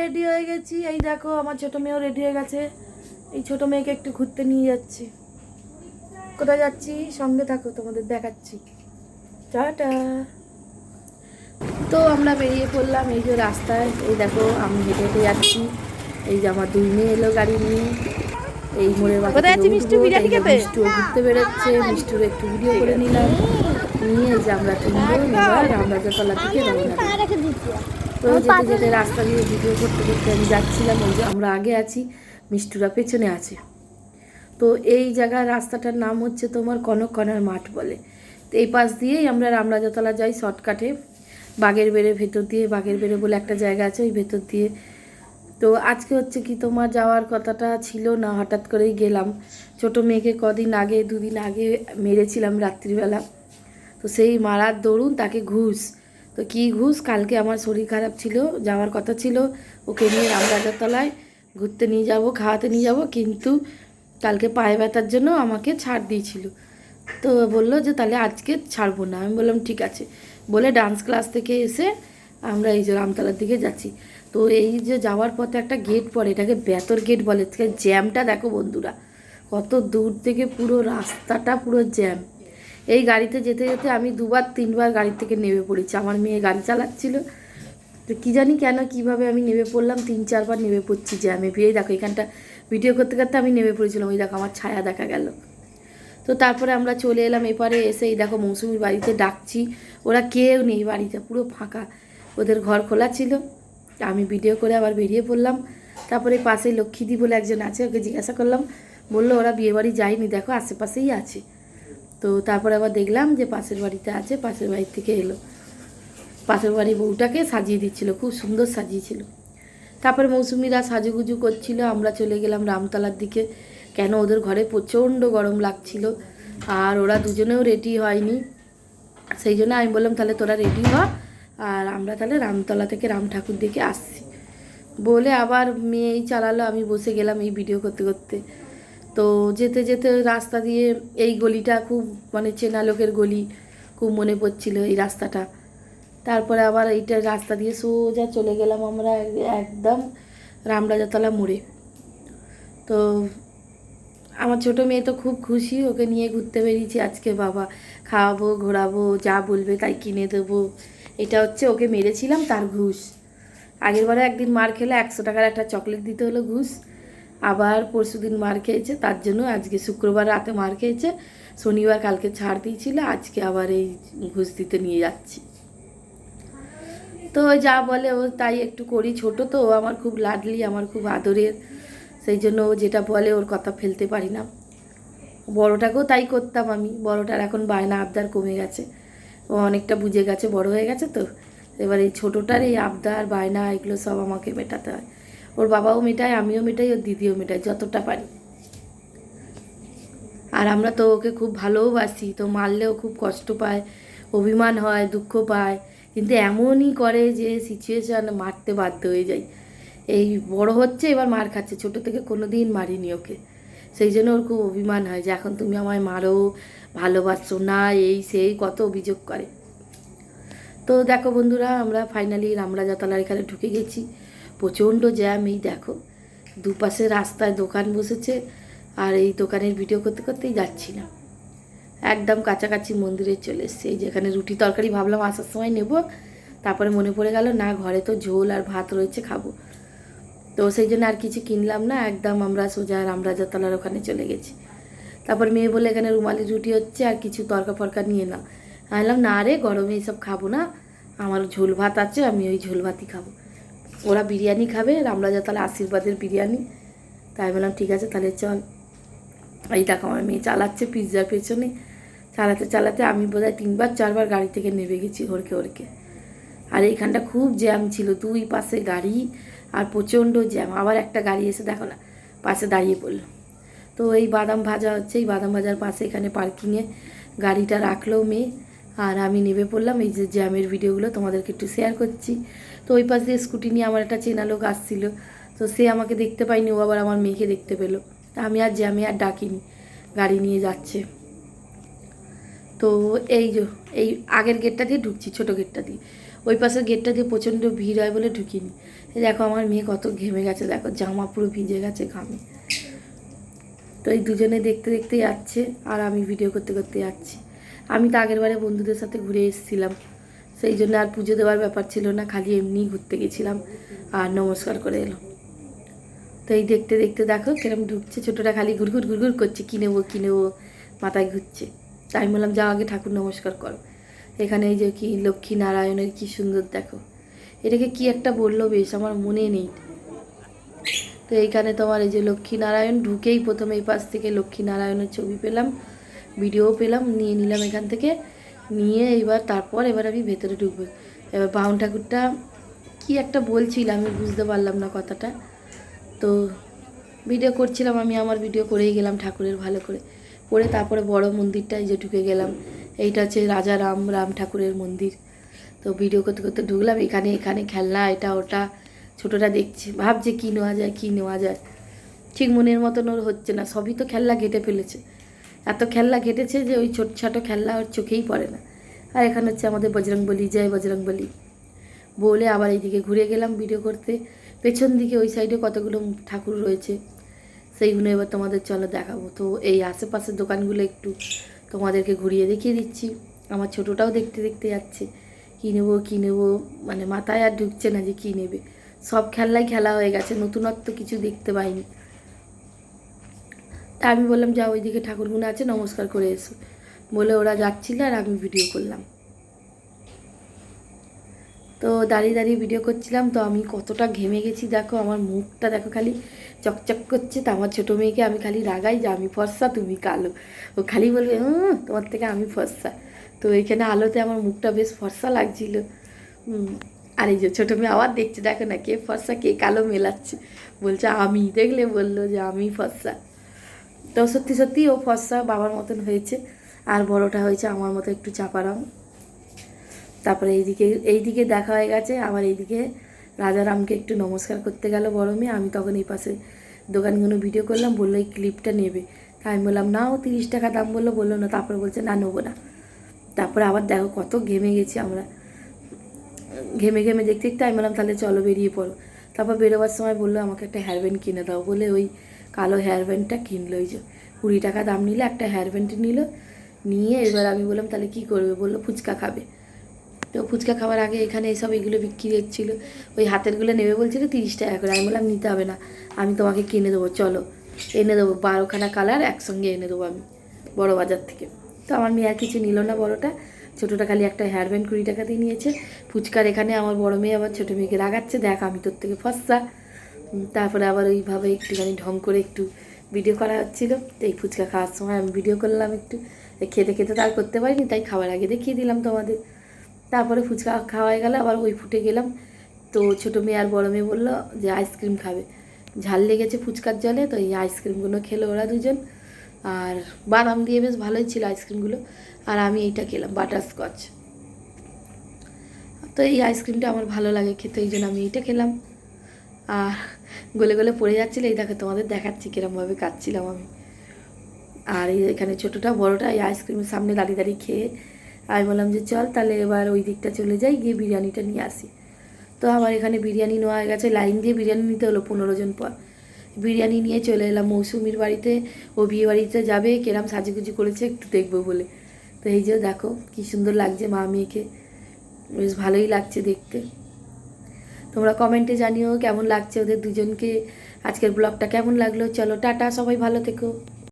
Ready হয়ে গেছি। এই দেখো আমার ছোট মেয়েও রেডি হয়ে গেছে। এই ছোট মেয়েকে একটু ঘুরতে নিয়ে যাচ্ছি। কোথায় যাচ্ছি? সঙ্গে থাকো তোমাদের দেখাচ্ছি। টাটা। তো আমরা বেরিয়ে পড়লাম এই যে রাস্তায়। এই দেখো আমি হেঁটে হেঁটে যাচ্ছি। এই যে আমার দুই মেয়ে এলো গাড়ি নিয়ে। এই মোড়ের কোথায় যাচ্ছি মিষ্টি? বিরিয়ানি খেতে? মিষ্টুও ঘুরতে বেরোচ্ছে। মিষ্টুর একটু ভিডিও করে নিলাম। নিয়ে যে আমরা তিনজন এবার রামরাজাতলা থেকে রওনা দিলাম। তো যেতে যেতে রাস্তা দিয়ে ভিডিও করতে করতে আমি যাচ্ছিলাম ওই যে আমরা আগে আছি মিষ্টুরা পেছনে আছে। তো এই জায়গার রাস্তাটার নাম হচ্ছে তোমার কনককনার মাঠ বলে। তো এই পাশ দিয়েই আমরা রামরাজাতলা যাই শর্টকাটে বাগের বেড়ে ভেতর দিয়ে বাগের বেড়ে বলে একটা জায়গা আছে ওই ভেতর দিয়ে। তো আজকে হচ্ছে কি তোমার যাওয়ার কথাটা ছিল না হঠাৎ করেই গেলাম। ছোট মেয়েকে কদিন আগে দুদিন আগে মেরেছিলাম রাত্রিবেলা। তো সেই মারার দরুন তাকে ঘুষ। তো কি ঘুষ? কালকে আমার শরীর খারাপ ছিল, যাওয়ার কথা ছিল। ওকে নিয়ে রামরাজার তলায় ঘুরতে নিয়ে যাব, খাওয়াতে নিয়ে যাব, কিন্তু কালকে পায়ে ব্যথার জন্য আমাকে ছাড় দিয়েছিল। তো বলল যে, তাহলে আজকে ছাড়বো না। আমি বললাম, ঠিক আছে। বলে ডান্স ক্লাস থেকে এসে আমরা এই যে রামতলার দিকে যাচ্ছি। তো এই যে যাওয়ার পথে একটা গেট পড়ে, এটাকে বেতর গেট বলে। জ্যামটা দেখো বন্ধুরা, কত দূর থেকে পুরো রাস্তাটা পুরো জ্যাম এই গাড়িতে যেতে যেতে আমি দুবার, তিনবার গাড়ি থেকে নেমে পড়েছি। আমার মেয়ে গাড়ি চালাচ্ছিল। তো কী জানি কেন, কীভাবে আমি নেমে পড়লাম, তিন, চারবার নেমে পড়ছি যে আমি এই দেখো এখানটা ভিডিও করতে করতে আমি নেমে পড়েছিলাম। ওই দেখো, আমার ছায়া দেখা গেল। তো তারপরে আমরা চলে এলাম এপারে এসে, এই দেখো, মৌসুমির বাড়িতে ডাকছি। ওরা কেউ নেই বাড়িতে, পুরো ফাঁকা। ওদের ঘর খোলা ছিল। আমি ভিডিও করে আবার বেরিয়ে পড়লাম। তারপরে পাশে লক্ষ্মীদি বলে একজন আছে, ওকে জিজ্ঞাসা করলাম। বলল, ওরা বিয়েবাড়ি যায়নি, দেখো, আশেপাশেই আছে। তো তারপরে আবার দেখলাম যে পাশের বাড়িতে আছে, পাশের বাড়ি থেকে এলো। পাশের বাড়ির বউটাকে সাজিয়ে দিচ্ছিল, খুব সুন্দর সাজিয়েছিল। তারপরে মৌসুমিরা সাজুগুজু করছিল, আমরা চলে গেলাম রামতলার দিকে। কেন ওদের ঘরে প্রচণ্ড গরম লাগছিল, আর ওরা দুজনেও রেডি হয়নি। সেই জন্য আমি বললাম, তাহলে তোরা রেডি হ, আর আমরা তাহলে রামতলা থেকে রাম ঠাকুর দিকে আসছি। বলে আবার মেয়েই চালালো, আমি বসে গেলাম এই ভিডিও করতে করতে। তো যেতে যেতে রাস্তা দিয়ে এই গলিটা খুব মানে চেনা লোকের গলি খুব মনে পড়ছিল এই রাস্তাটা। তারপরে আবার এইটা রাস্তা দিয়ে সোজা চলে গেলাম আমরা একদম রামরাজাতলা মোড়ে। তো আমার ছোট মেয়ে তো খুব খুশি, ওকে নিয়ে ঘুরতে বেরিয়েছি আজকে বাবা। খাওয়াবো, ঘোরাবো, যা বলবে তাই কিনে দেবো। এটা হচ্ছে ওকে মেরেছিলাম তার ঘুষ। আগের বারে একদিন মার খেলে একশো টাকার একটা চকলেট দিতে হলো ঘুষ। আবার পরশু দিন মার খেয়েছে, তার জন্য আজকে শুক্রবার রাতে মার খেয়েছে। শনিবার কালকে ছাড় দিয়েছিল, আজকে আবার এই ঘুষ দিতে নিয়ে যাচ্ছি। তো যা বলে ও তাই একটু করি, ছোট তো, ও আমার খুব লাডলি, আমার খুব আদরের। সেই জন্য ও যেটা বলে ওর কথা ফেলতে পারি না। বড়টাকেও তাই করতাম আমি, বড়টার এখন বায়না আবদার কমে গেছে। ও অনেকটা বুঝে গেছে, বড় হয়ে গেছে তো। এবার এই ছোটোটার এই আবদার, বায়না, এগুলো সব আমাকে মেটাতে হয়। ওর বাবাও মেটায়, আমিও মেটাই, ওর দিদিও মেটাই যতটা পারি। আর আমরা তো ওকে খুব ভালোবাসি, তো মারলেও খুব কষ্ট পায়, অভিমান হয়, দুঃখ পায়। কিন্তু এমনই করে যে সিচুয়েশান মারতে বাধ্য হয়ে যায়। এই বড় হচ্ছে, এবার মার খাচ্ছে, ছোট থেকে কোনো দিন মারিনি ওকে। সেই জন্য ওর খুব অভিমান হয় যে, এখন তুমি আমায় মারো ভালোবাসছো না, এই সেই কত অভিযোগ করে। তো দেখো বন্ধুরা, আমরা ফাইনালি রামরাজাতলার এখানে ঢুকে গেছি। প্রচণ্ড জ্যাম, এই দেখো। দুপাশে রাস্তায় দোকান বসেছে আর এই দোকানের ভিডিও করতে করতেই যাচ্ছি না একদম কাছাকাছি মন্দিরে চলে এসছে। যেখানে রুটি তরকারি ভাবলাম আসার সময় নেব। তারপরে মনে পড়ে গেল, না, ঘরে তো ঝোল আর ভাত রয়েছে, খাব। তো সেই জন্য আর কিছু কিনলাম না, একদম আমরা সোজা রামরাজাতলার ওখানে চলে গেছি। তারপর মেয়ে বলে এখানে রুমালি রুটি হচ্ছে আর কিছু তরকা ফরকা নিয়ে নাও। আমি বললাম, না রে, গরমে এইসব খাব না। আমার ঝোল ভাত আছে, আমি ওই ঝোল ভাতই খাব। ওরা বিরিয়ানি খাবে রামলা যা তাহলে আশীর্বাদের বিরিয়ানি। তাই বললাম, ঠিক আছে, তাহলে চল। এই দেখো, আমার মেয়ে চালাচ্ছে পিৎজার পেছনে। চালাতে চালাতে আমি বোধহয় তিনবার, চারবার গাড়ি থেকে নেমে গেছি হরকে হরকে আর এইখানটা খুব জ্যাম ছিল, দুই পাশে গাড়ি আর প্রচণ্ড জ্যাম। আবার একটা গাড়ি এসে দেখো না, পাশে দাঁড়িয়ে পড়ল। তো এই বাদাম ভাজা হচ্ছে, এই বাদাম ভাজার পাশে এখানে পার্কিংয়ে গাড়িটা রাখল মেয়ে। আর আমি নেমে পড়লাম, এই যে জ্যামের ভিডিওগুলো তোমাদেরকে একটু শেয়ার করছি। তো ওই পাশ দিয়ে স্কুটি নিয়ে আমার একটা চেনা লোক আসছিল। তো সে আমাকে দেখতে পাইনি ও আবার আমার মেয়েকে দেখতে পেল। আমি আর জ্যামে আর ডাকিনি, গাড়ি নিয়ে যাচ্ছে। তো এই যে, এই আগের গেটটা দিয়ে ঢুকছি, ছোট গেটটা দিয়ে। ওই পাশের গেটটা দিয়ে প্রচণ্ড ভিড় হয় বলে ঢুকিনি। দেখো আমার মেয়ে কত ঘেমে গেছে, দেখো জামা পুরো ভিজে গেছে ঘামে। তো এই দুজনে দেখতে দেখতে যাচ্ছে, আর আমি ভিডিও করতে করতে যাচ্ছি। আমি তো আগের বারে বন্ধুদের সাথে ঘুরে এসেছিলাম। সেই জন্য আর পুজো দেওয়ার ব্যাপার ছিল না, খালি এমনিই ঘুরতে গেছিলাম আর নমস্কার করে এলাম তো এই দেখতে দেখতে দেখো কিরম ঢুকছে ছোটোটা খালি ঘুরঘুর ঘুরঘুর করছে, কি নেব কি নেব? মাথায় ঘুরছে। তাই বললাম, যাও আগে ঠাকুর নমস্কার করো। এখানে এই যে কি লক্ষ্মী নারায়ণের কি সুন্দর দেখো। এটাকে কি একটা বলল বেশ, আমার মনে নেই। তো এইখানে তোমার এই যে লক্ষ্মী নারায়ণ, ঢুকেই প্রথমে এই পাশ থেকে লক্ষ্মী নারায়ণের ছবি পেলাম, ভিডিও পেলাম, নিয়ে নিলাম এখান থেকে। নিয়ে এবার তারপর এবার আমি ভেতরে ঢুকবো। এবার বাউন ঠাকুরটা কী একটা বলছিল আমি বুঝতে পারলাম না কথাটা। তো ভিডিও করছিলাম আমি, আমার ভিডিও করেই গেলাম ঠাকুরের ভালো করে। করে তারপরে বড় মন্দিরটা এই যে ঢুকে গেলাম। এইটা হচ্ছে রাজা রাম রাম ঠাকুরের মন্দির। তো ভিডিও করতে করতে ঢুকলাম, এখানে এখানে খেলনা, এটা ওটা ছোটোটা দেখছে, ভাবছে কী নেওয়া যায়, কী নেওয়া যায়। ঠিক মনের মতন ওর হচ্ছে না, সবই তো খেলনা ঘেটে ফেলেছে। এত খেলনা ঘেটেছে যে ওই ছোট ছোটো খেলনা ওর চোখেই পড়ে না। আর এখানে হচ্ছে আমাদের বজরং বলি, জয় বজরং বলি। আবার এইদিকে ঘুরে গেলাম ভিডিও করতে। পেছন দিকে ওই সাইডে কতগুলো ঠাকুর রয়েছে। সেইগুলো এবার তোমাদের চলো দেখাবো। তো এই আশেপাশের দোকানগুলো একটু তোমাদেরকে ঘুরিয়ে দেখিয়ে দিচ্ছি। আমার ছোটোটাও দেখতে দেখতে যাচ্ছে। কী নেব কী নেব? মানে মাথায় আর ঢুকছে না যে কী নেবে। সব খেলনাই খেলা হয়ে গেছে। নতুনত্ব কিছু দেখতে পাইনি। তা আমি বললাম যা ওইদিকে ঠাকুরগুলো আছে নমস্কার করে এসো। বলে ওরা যাচ্ছিল আর আমি ভিডিও করলাম। তো দাঁড়িয়ে দাঁড়িয়ে ভিডিও করছিলাম তো আমি কতটা ঘেমে গেছি দেখো আমার মুখটা দেখো খালি চকচক করছে তো আমার ছোটো মেয়েকে আমি খালি রাগাই যে আমি ফর্সা তুমি কালো। ও খালি বলবে "উম, তোমার থেকে আমি ফর্সা। তো এইখানে আলোতে আমার মুখটা বেশ ফর্সা লাগছিল। আর এই যে ছোটো মেয়ে আবার দেখছে দেখো না কে ফর্সা কে কালো মেলাচ্ছে। বলছে আমি দেখলে বলল যে আমি ফর্সা। তো সত্যি সত্যি ও ফর্সা বাবার মতন হয়েছে। আর বড়টা হয়েছে আমার মতো একটু চাপা রঙ তারপরে এইদিকে এইদিকে দেখা হয়ে গেছে। আবার এইদিকে রাজারামকে একটু নমস্কার করতে গেল বড় মেয়ে। আমি তখন এই পাশে দোকানগুলো ভিডিও করলাম, বলল, এই ক্লিপটা নেবে। তাই আমি বললাম না ও তিরিশ টাকা দাম বলল। বলল না, তারপরে বলছে, না, নেব না। তারপরে আবার দেখো কত ঘেমে গেছি আমরা। ঘেমে ঘেমে দেখতে দেখতে আমি বললাম, তাহলে চলো বেরিয়ে পড়ো। তারপর বেরোবার সময় বলল, আমাকে একটা হেয়ার ব্যান্ড কিনে দাও। বলে ওই কালো হেয়ার ব্যান্ডটা কিনলো ওই যে কুড়ি টাকা দাম নিলে একটা হেয়ার ব্যান্ড নিল, নিয়ে এবার আমি বললাম, তাহলে কী করবে? বলল, ফুচকা খাবে। তো ফুচকা খাওয়ার আগে এখানে এইসব এগুলো বিক্রি হচ্ছিল। ওই হাতেরগুলো নেবে বলছিল তিরিশ টাকা করে। আমি বললাম, নিতে হবে না, আমি তোমাকে কিনে দেবো, চলো। এনে দেবো, বারোখানা কালার একসঙ্গে এনে দেবো আমি বড় বাজার থেকে। তো আমার মেয়ে আর কিছু নিল না বড়টা। ছোটোটা খালি একটা হেয়ার ব্যান্ড কুড়ি টাকাতেই নিয়েছে। ফুচকার এখানে আমার বড় মেয়ে আবার ছোটো মেয়েকে রাগাচ্ছে, দেখ আমি তোর থেকে ফসা। তারপরে আবার ওইভাবে একটুখানি ঢং করে একটু ভিডিও করা হচ্ছিল। তো এই ফুচকা খাওয়ার সময় আমি ভিডিও করলাম একটু। খেতে খেতে তার করতে পারিনি, তাই খাওয়ার আগে দেখিয়ে দিলাম তোমাদের। তারপরে ফুচকা খাওয়া গেল, আবার ওই ফুটে গেলাম। তো ছোটো মেয়ে আর বড়ো মেয়ে বলল যে আইসক্রিম খাবে। ঝাল লেগেছে ফুচকার জলে, তো এই আইসক্রিমগুলো খেলো ওরা দুজন। আর বাদাম দিয়ে বেশ ভালোই ছিল আইসক্রিমগুলো। আর আমি এইটা খেলাম, বাটারস্কচ। তো এই আইসক্রিমটা আমার ভালো লাগে খেতে, এই জন্য আমি এইটা খেলাম। আর গলে গলে পড়ে যাচ্ছিল, এই দেখো তোমাদের দেখাচ্ছি কিরমভাবে কাটছিলাম আমি। আর এই এখানে ছোটোটা, বড়োটা এই আইসক্রিমের সামনে দাঁড়িয়ে দাঁড়িয়ে খেয়ে, আমি বললাম যে চল তাহলে এবার ওই দিকটা চলে যাই, গিয়ে বিরিয়ানিটা নিয়ে আসি। তো আমার এখানে বিরিয়ানি নেওয়া হয়ে গেছে, লাইন দিয়ে বিরিয়ানি নিতে হলো পনেরো জন পর। বিরিয়ানি নিয়ে চলে এলাম মৌসুমির বাড়িতে, ও বিয়ে বাড়িতে যাবে, কেরাম সাজুগুজু করেছে একটু দেখব বলে। তো এই যে দেখো, কি সুন্দর লাগছে মা মেয়েকে, বেশ ভালোই লাগছে দেখতে। তোমরা কমেন্টে জানিও কেমন লাগছে ওদের দুজনকে। আজকের ব্লগটা কেমন লাগল? চলো, টাটা, সবাই ভালো থেকো।